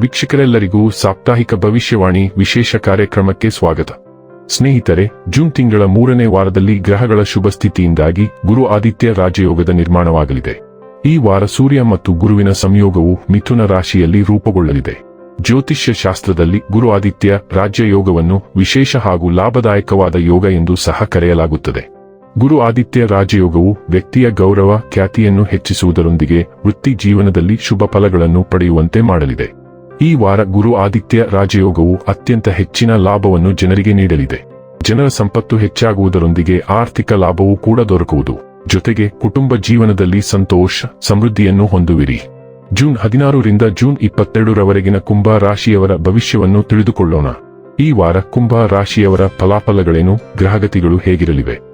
ವೀಕ್ಷಕರೆಲ್ಲರಿಗೂ ಸಾಪ್ತಾಹಿಕ ಭವಿಷ್ಯವಾಣಿ ವಿಶೇಷ ಕಾರ್ಯಕ್ರಮಕ್ಕೆ ಸ್ವಾಗತ. ಸ್ನೇಹಿತರೆ, ಜೂನ್ ತಿಂಗಳ ಮೂರನೇ ವಾರದಲ್ಲಿ ಗ್ರಹಗಳ ಶುಭ ಸ್ಥಿತಿಯಿಂದಾಗಿ ಗುರು ಆದಿತ್ಯ ರಾಜಯೋಗದ ನಿರ್ಮಾಣವಾಗಲಿದೆ. ಈ ವಾರ ಸೂರ್ಯ ಮತ್ತು ಗುರುವಿನ ಸಂಯೋಗವು ಮಿಥುನ ರಾಶಿಯಲ್ಲಿ ರೂಪುಗೊಳ್ಳಲಿದೆ. ಜ್ಯೋತಿಷ್ಯ ಶಾಸ್ತ್ರದಲ್ಲಿ ಗುರು ಆದಿತ್ಯ ರಾಜ್ಯಯೋಗವನ್ನು ವಿಶೇಷ ಹಾಗೂ ಲಾಭದಾಯಕವಾದ ಯೋಗ ಎಂದು ಸಹ ಕರೆಯಲಾಗುತ್ತದೆ. ಗುರು ಆದಿತ್ಯ ರಾಜಯೋಗವು ವ್ಯಕ್ತಿಯ ಗೌರವ, ಖ್ಯಾತಿಯನ್ನು ಹೆಚ್ಚಿಸುವುದರೊಂದಿಗೆ ವೃತ್ತಿ ಜೀವನದಲ್ಲಿ ಶುಭ ಫಲಗಳನ್ನು ಪಡೆಯುವಂತೆ ಮಾಡಲಿದೆ. ಈ ವಾರ ಗುರು ಆದಿತ್ಯ ರಾಜಯೋಗವು ಅತ್ಯಂತ ಹೆಚ್ಚಿನ ಲಾಭವನ್ನು ಜನರಿಗೆ ನೀಡಲಿದೆ. ಜನರ ಸಂಪತ್ತು ಹೆಚ್ಚಾಗುವುದರೊಂದಿಗೆ ಆರ್ಥಿಕ ಲಾಭವೂ ಕೂಡ ದೊರಕುವುದು. ಜೊತೆಗೆ ಕುಟುಂಬ ಜೀವನದಲ್ಲಿ ಸಂತೋಷ, ಸಮೃದ್ಧಿಯನ್ನು ಹೊಂದುವಿರಿ. ಜೂನ್ ಹದಿನಾರರಿಂದ ಜೂನ್ ಇಪ್ಪತ್ತೆರಡರವರೆಗಿನ ಕುಂಭ ರಾಶಿಯವರ ಭವಿಷ್ಯವನ್ನು ತಿಳಿದುಕೊಳ್ಳೋಣ. ಈ ವಾರ ಕುಂಭ ರಾಶಿಯವರ ಫಲಾಫಲಗಳೇನು, ಗ್ರಹಗತಿಗಳು ಹೇಗಿರಲಿವೆ?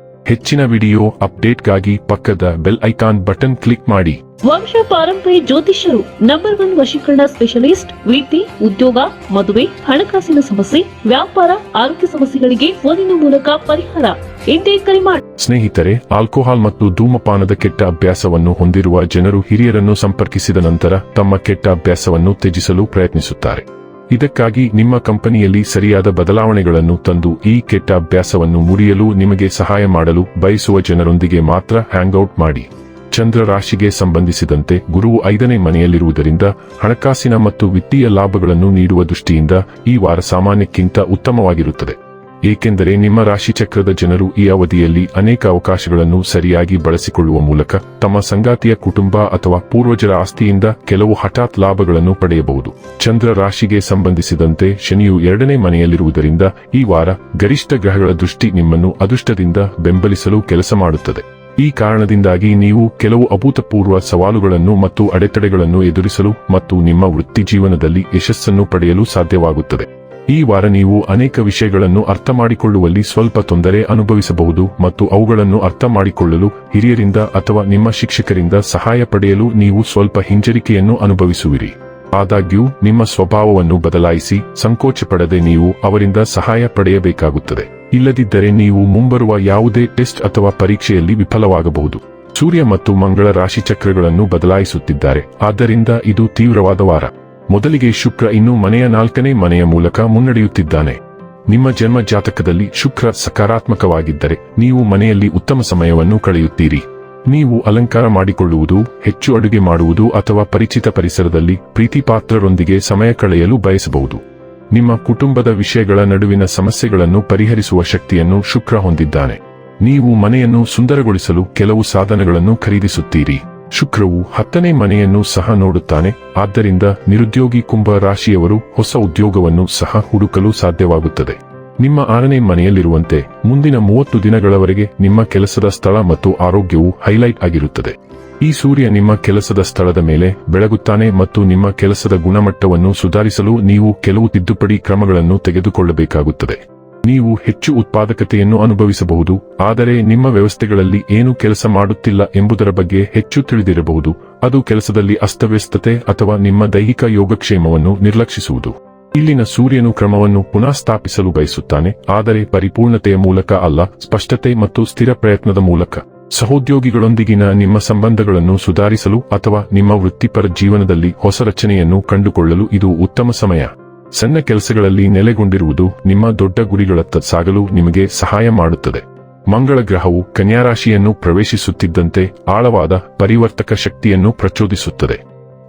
ಹೆಚ್ಚಿನ ವಿಡಿಯೋ ಅಪ್ಡೇಟ್ಗಾಗಿ ಪಕ್ಕದ ಬೆಲ್ ಐಕಾನ್ ಬಟನ್ ಕ್ಲಿಕ್ ಮಾಡಿ. ವಂಶ ಪಾರಂಪರ್ಯ ಜ್ಯೋತಿಷ್ಯರು ನಂಬರ್ ಒನ್ ವಶೀಕರಣ ಸ್ಪೆಷಲಿಸ್ಟ್ ವೃತ್ತಿ ಉದ್ಯೋಗ ಮದುವೆ ಹಣಕಾಸಿನ ಸಮಸ್ಯೆ ವ್ಯಾಪಾರ ಆರೋಗ್ಯ ಸಮಸ್ಯೆಗಳಿಗೆ ಫೋನಿನ ಮೂಲಕ ಪರಿಹಾರ. ಎಂದೇ ಕರೆ ಮಾಡಿ ಸ್ನೇಹಿತರೆ ಆಲ್ಕೋಹಾಲ್ ಮತ್ತು ಧೂಮಪಾನದ ಕೆಟ್ಟ ಅಭ್ಯಾಸವನ್ನು ಹೊಂದಿರುವ ಜನರು ಹಿರಿಯರನ್ನು ಸಂಪರ್ಕಿಸಿದ ನಂತರ ತಮ್ಮ ಕೆಟ್ಟ ಅಭ್ಯಾಸವನ್ನು ತ್ಯಜಿಸಲು ಪ್ರಯತ್ನಿಸುತ್ತಾರೆ. ಇದಕ್ಕಾಗಿ ನಿಮ್ಮ ಕಂಪನಿಯಲ್ಲಿ ಸರಿಯಾದ ಬದಲಾವಣೆಗಳನ್ನು ತಂದು ಈ ಕೆಟ್ಟ ಅಭ್ಯಾಸವನ್ನು ಮುರಿಯಲು ನಿಮಗೆ ಸಹಾಯ ಮಾಡಲು ಬಯಸುವ ಜನರೊಂದಿಗೆ ಮಾತ್ರ ಹ್ಯಾಂಗ್ಔಟ್ ಮಾಡಿ. ಚಂದ್ರ ರಾಶಿಗೆ ಸಂಬಂಧಿಸಿದಂತೆ ಗುರುವು ಐದನೇ ಮನೆಯಲ್ಲಿರುವುದರಿಂದ ಹಣಕಾಸಿನ ಮತ್ತು ವಿತ್ತೀಯ ಲಾಭಗಳನ್ನು ನೀಡುವ ದೃಷ್ಟಿಯಿಂದ ಈ ವಾರ ಸಾಮಾನ್ಯಕ್ಕಿಂತ ಉತ್ತಮವಾಗಿರುತ್ತದೆ. ಏಕೆಂದರೆ ನಿಮ್ಮ ರಾಶಿಚಕ್ರದ ಜನರು ಈ ಅವಧಿಯಲ್ಲಿ ಅನೇಕ ಅವಕಾಶಗಳನ್ನು ಸರಿಯಾಗಿ ಬಳಸಿಕೊಳ್ಳುವ ಮೂಲಕ ತಮ್ಮ ಸಂಗಾತಿಯ ಕುಟುಂಬ ಅಥವಾ ಪೂರ್ವಜರ ಆಸ್ತಿಯಿಂದ ಕೆಲವು ಹಠಾತ್ ಲಾಭಗಳನ್ನು ಪಡೆಯಬಹುದು. ಚಂದ್ರ ರಾಶಿಗೆ ಸಂಬಂಧಿಸಿದಂತೆ ಶನಿಯು ಎರಡನೇ ಮನೆಯಲ್ಲಿರುವುದರಿಂದ ಈ ವಾರ ಗರಿಷ್ಠ ಗ್ರಹಗಳ ದೃಷ್ಟಿ ನಿಮ್ಮನ್ನು ಅದೃಷ್ಟದಿಂದ ಬೆಂಬಲಿಸಲು ಕೆಲಸ ಮಾಡುತ್ತದೆ. ಈ ಕಾರಣದಿಂದಾಗಿ ನೀವು ಕೆಲವು ಅಭೂತಪೂರ್ವ ಸವಾಲುಗಳನ್ನು ಮತ್ತು ಅಡೆತಡೆಗಳನ್ನು ಎದುರಿಸಲು ಮತ್ತು ನಿಮ್ಮ ವೃತ್ತಿ ಜೀವನದಲ್ಲಿ ಯಶಸ್ಸನ್ನು ಪಡೆಯಲು ಸಾಧ್ಯವಾಗುತ್ತದೆ. ಈ ವಾರ ನೀವು ಅನೇಕ ವಿಷಯಗಳನ್ನು ಅರ್ಥ ಮಾಡಿಕೊಳ್ಳುವಲ್ಲಿ ಸ್ವಲ್ಪ ತೊಂದರೆ ಅನುಭವಿಸಬಹುದು ಮತ್ತು ಅವುಗಳನ್ನು ಅರ್ಥ ಮಾಡಿಕೊಳ್ಳಲು ಹಿರಿಯರಿಂದ ಅಥವಾ ನಿಮ್ಮ ಶಿಕ್ಷಕರಿಂದ ಸಹಾಯ ಪಡೆಯಲು ನೀವು ಸ್ವಲ್ಪ ಹಿಂಜರಿಕೆಯನ್ನು ಅನುಭವಿಸುವಿರಿ. ಆದಾಗ್ಯೂ, ನಿಮ್ಮ ಸ್ವಭಾವವನ್ನು ಬದಲಾಯಿಸಿ ಸಂಕೋಚ ಪಡದೆ ನೀವು ಅವರಿಂದ ಸಹಾಯ ಪಡೆಯಬೇಕಾಗುತ್ತದೆ. ಇಲ್ಲದಿದ್ದರೆ ನೀವು ಮುಂಬರುವ ಯಾವುದೇ ಟೆಸ್ಟ್ ಅಥವಾ ಪರೀಕ್ಷೆಯಲ್ಲಿ ವಿಫಲವಾಗಬಹುದು. ಸೂರ್ಯ ಮತ್ತು ಮಂಗಳ ರಾಶಿಚಕ್ರಗಳನ್ನು ಬದಲಾಯಿಸುತ್ತಿದ್ದಾರೆ. ಆದ್ದರಿಂದ ಇದು ತೀವ್ರವಾದ ವಾರ. ಮೊದಲಿಗೆ ಶುಕ್ರ ಇನ್ನು ಮನೆಯ ನಾಲ್ಕನೇ ಮನೆಯ ಮೂಲಕ ಮುನ್ನಡೆಯುತ್ತಿದ್ದಾನೆ. ನಿಮ್ಮ ಜನ್ಮ ಜಾತಕದಲ್ಲಿ ಶುಕ್ರ ಸಕಾರಾತ್ಮಕವಾಗಿದ್ದರೆ ನೀವು ಮನೆಯಲ್ಲಿ ಉತ್ತಮ ಸಮಯವನ್ನು ಕಳೆಯುತ್ತೀರಿ. ನೀವು ಅಲಂಕಾರ ಮಾಡಿಕೊಳ್ಳುವುದು, ಹೆಚ್ಚು ಅಡುಗೆ ಮಾಡುವುದು ಅಥವಾ ಪರಿಚಿತ ಪರಿಸರದಲ್ಲಿ ಪ್ರೀತಿಪಾತ್ರರೊಂದಿಗೆ ಸಮಯ ಕಳೆಯಲು ಬಯಸಬಹುದು. ನಿಮ್ಮ ಕುಟುಂಬದ ವಿಷಯಗಳ ನಡುವಿನ ಸಮಸ್ಯೆಗಳನ್ನು ಪರಿಹರಿಸುವ ಶಕ್ತಿಯನ್ನು ಶುಕ್ರ ಹೊಂದಿದ್ದಾನೆ. ನೀವು ಮನೆಯನ್ನು ಸುಂದರಗೊಳಿಸಲು ಕೆಲವು ಸಾಧನಗಳನ್ನು ಖರೀದಿಸುತ್ತೀರಿ. ಶುಕ್ರವು ಹತ್ತನೇ ಮನೆಯನ್ನು ಸಹ ನೋಡುತ್ತಾನೆ. ಆದ್ದರಿಂದ ನಿರುದ್ಯೋಗಿ ಕುಂಭ ರಾಶಿಯವರು ಹೊಸ ಉದ್ಯೋಗವನ್ನು ಸಹ ಹುಡುಕಲು ಸಾಧ್ಯವಾಗುತ್ತದೆ. ನಿಮ್ಮ ಆರನೇ ಮನೆಯಲ್ಲಿರುವಂತೆ ಮುಂದಿನ ಮೂವತ್ತು ದಿನಗಳವರೆಗೆ ನಿಮ್ಮ ಕೆಲಸದ ಸ್ಥಳ ಮತ್ತು ಆರೋಗ್ಯವು ಹೈಲೈಟ್ ಆಗಿರುತ್ತದೆ. ಈ ಸೂರ್ಯ ನಿಮ್ಮ ಕೆಲಸದ ಸ್ಥಳದ ಮೇಲೆ ಬೆಳಗುತ್ತಾನೆ ಮತ್ತು ನಿಮ್ಮ ಕೆಲಸದ ಗುಣಮಟ್ಟವನ್ನು ಸುಧಾರಿಸಲು ನೀವು ಕೆಲವು ತಿದ್ದುಪಡಿ ಕ್ರಮಗಳನ್ನು ತೆಗೆದುಕೊಳ್ಳಬೇಕಾಗುತ್ತದೆ. ನೀವು ಹೆಚ್ಚು ಉತ್ಪಾದಕತೆಯನ್ನು ಅನುಭವಿಸಬಹುದು, ಆದರೆ ನಿಮ್ಮ ವ್ಯವಸ್ಥೆಗಳಲ್ಲಿ ಏನು ಕೆಲಸ ಮಾಡುತ್ತಿಲ್ಲ ಎಂಬುದರ ಬಗ್ಗೆ ಹೆಚ್ಚು ತಿಳಿದಿರಬಹುದು. ಅದು ಕೆಲಸದಲ್ಲಿ ಅಸ್ತವ್ಯಸ್ತತೆ ಅಥವಾ ನಿಮ್ಮ ದೈಹಿಕ ಯೋಗಕ್ಷೇಮವನ್ನು ನಿರ್ಲಕ್ಷಿಸುವುದು. ಇಲ್ಲಿನ ಸೂರ್ಯನು ಕ್ರಮವನ್ನು ಪುನಃ ಸ್ಥಾಪಿಸಲು ಬಯಸುತ್ತಾನೆ, ಆದರೆ ಪರಿಪೂರ್ಣತೆಯ ಮೂಲಕ ಅಲ್ಲ, ಸ್ಪಷ್ಟತೆ ಮತ್ತು ಸ್ಥಿರ ಪ್ರಯತ್ನದ ಮೂಲಕ. ಸಹೋದ್ಯೋಗಿಗಳೊಂದಿಗಿನ ನಿಮ್ಮ ಸಂಬಂಧಗಳನ್ನು ಸುಧಾರಿಸಲು ಅಥವಾ ನಿಮ್ಮ ವೃತ್ತಿಪರ ಜೀವನದಲ್ಲಿ ಹೊಸ ರಚನೆಯನ್ನು ಕಂಡುಕೊಳ್ಳಲು ಇದು ಉತ್ತಮ ಸಮಯ. ಸಣ್ಣ ಕೆಲಸಗಳಲ್ಲಿ ನೆಲೆಗೊಂಡಿರುವುದು ನಿಮ್ಮ ದೊಡ್ಡ ಗುರಿಗಳತ್ತ ಸಾಗಲು ನಿಮಗೆ ಸಹಾಯ ಮಾಡುತ್ತದೆ. ಮಂಗಳ ಗ್ರಹವು ಕನ್ಯಾರಾಶಿಯನ್ನು ಪ್ರವೇಶಿಸುತ್ತಿದ್ದಂತೆ ಆಳವಾದ ಪರಿವರ್ತಕ ಶಕ್ತಿಯನ್ನು ಪ್ರಚೋದಿಸುತ್ತದೆ.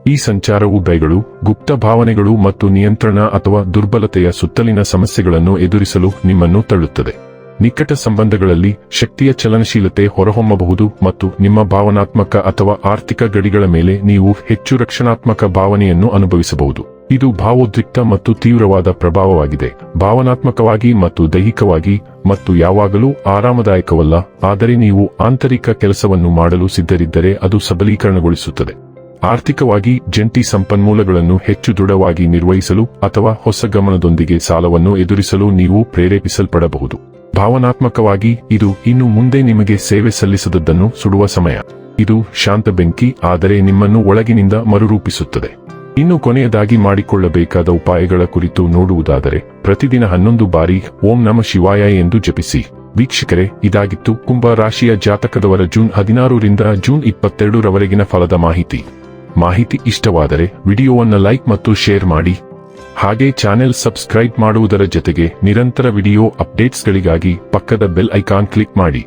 ಈ ಸಂಚಾರವು ಭಯಗಳು ಗುಪ್ತ ಭಾವನೆಗಳು ಮತ್ತು ನಿಯಂತ್ರಣ ಅಥವಾ ದುರ್ಬಲತೆಯ ಸುತ್ತಲಿನ ಸಮಸ್ಯೆಗಳನ್ನು ಎದುರಿಸಲು ನಿಮ್ಮನ್ನು ತಳ್ಳುತ್ತದೆ. ನಿಕಟ ಸಂಬಂಧಗಳಲ್ಲಿ ಶಕ್ತಿಯ ಚಲನಶೀಲತೆ ಹೊರಹೊಮ್ಮಬಹುದು ಮತ್ತು ನಿಮ್ಮ ಭಾವನಾತ್ಮಕ ಅಥವಾ ಆರ್ಥಿಕ ಗಡಿಗಳ ಮೇಲೆ ನೀವು ಹೆಚ್ಚು ರಕ್ಷಣಾತ್ಮಕ ಭಾವನೆಯನ್ನು ಅನುಭವಿಸಬಹುದು. ಇದು ಭಾವೋದ್ರಿಕ್ತ ಮತ್ತು ತೀವ್ರವಾದ ಪ್ರಭಾವವಾಗಿದೆ. ಭಾವನಾತ್ಮಕವಾಗಿ ಮತ್ತು ದೈಹಿಕವಾಗಿ ಮತ್ತು ಯಾವಾಗಲೂ ಆರಾಮದಾಯಕವಲ್ಲ, ಆದರೆ ನೀವು ಆಂತರಿಕ ಕೆಲಸವನ್ನು ಮಾಡಲು ಸಿದ್ಧರಿದ್ದರೆ ಅದು ಸಬಲೀಕರಣಗೊಳಿಸುತ್ತದೆ. ಆರ್ಥಿಕವಾಗಿ ಜಂಟಿ ಸಂಪನ್ಮೂಲಗಳನ್ನು ಹೆಚ್ಚು ದೃಢವಾಗಿ ನಿರ್ವಹಿಸಲು ಅಥವಾ ಹೊಸ ಗಮನದೊಂದಿಗೆ ಸಾಲವನ್ನು ಎದುರಿಸಲು ನೀವು ಪ್ರೇರೇಪಿಸಲ್ಪಡಬಹುದು. ಭಾವನಾತ್ಮಕವಾಗಿ ಇದು ಇನ್ನು ಮುಂದೆ ನಿಮಗೆ ಸೇವೆ ಸಲ್ಲಿಸದದ್ದನ್ನು ಸುಡುವ ಸಮಯ. ಇದು ಶಾಂತ ಬೆಂಕಿ, ಆದರೆ ನಿಮ್ಮನ್ನು ಒಳಗಿನಿಂದ ಮರುರೂಪಿಸುತ್ತದೆ. ಇನ್ನು ಕೊನೆಯದಾಗಿ ಮಾಡಿಕೊಳ್ಳಬೇಕಾದ ಉಪಾಯಗಳ ಕುರಿತು ನೋಡುವುದಾದರೆ, ಪ್ರತಿದಿನ ಹನ್ನೊಂದು ಬಾರಿ ಓಂ ನಮ ಶಿವಾಯ ಎಂದು ಜಪಿಸಿ. ವೀಕ್ಷಕರೇ, ಇದಾಗಿತ್ತು ಕುಂಭ ರಾಶಿಯ ಜಾತಕದವರ ಜೂನ್ ಹದಿನಾರರಿಂದ ಜೂನ್ ಇಪ್ಪತ್ತೆರಡರವರೆಗಿನ ಫಲದ ಮಾಹಿತಿ. ಮಾಹಿತಿ ಇಷ್ಟವಾದರೆ ವಿಡಿಯೋವನ್ನು ಲೈಕ್ ಮತ್ತು ಶೇರ್ ಮಾಡಿ. ಹಾಗೆ ಚಾನೆಲ್ ಸಬ್ಸ್ಕ್ರೈಬ್ ಮಾಡುವುದರ ಜೊತೆಗೆ ನಿರಂತರ ವಿಡಿಯೋ ಅಪ್ಡೇಟ್ಸ್ಗಳಿಗಾಗಿ ಪಕ್ಕದ ಬೆಲ್ ಐಕಾನ್ ಕ್ಲಿಕ್ ಮಾಡಿ.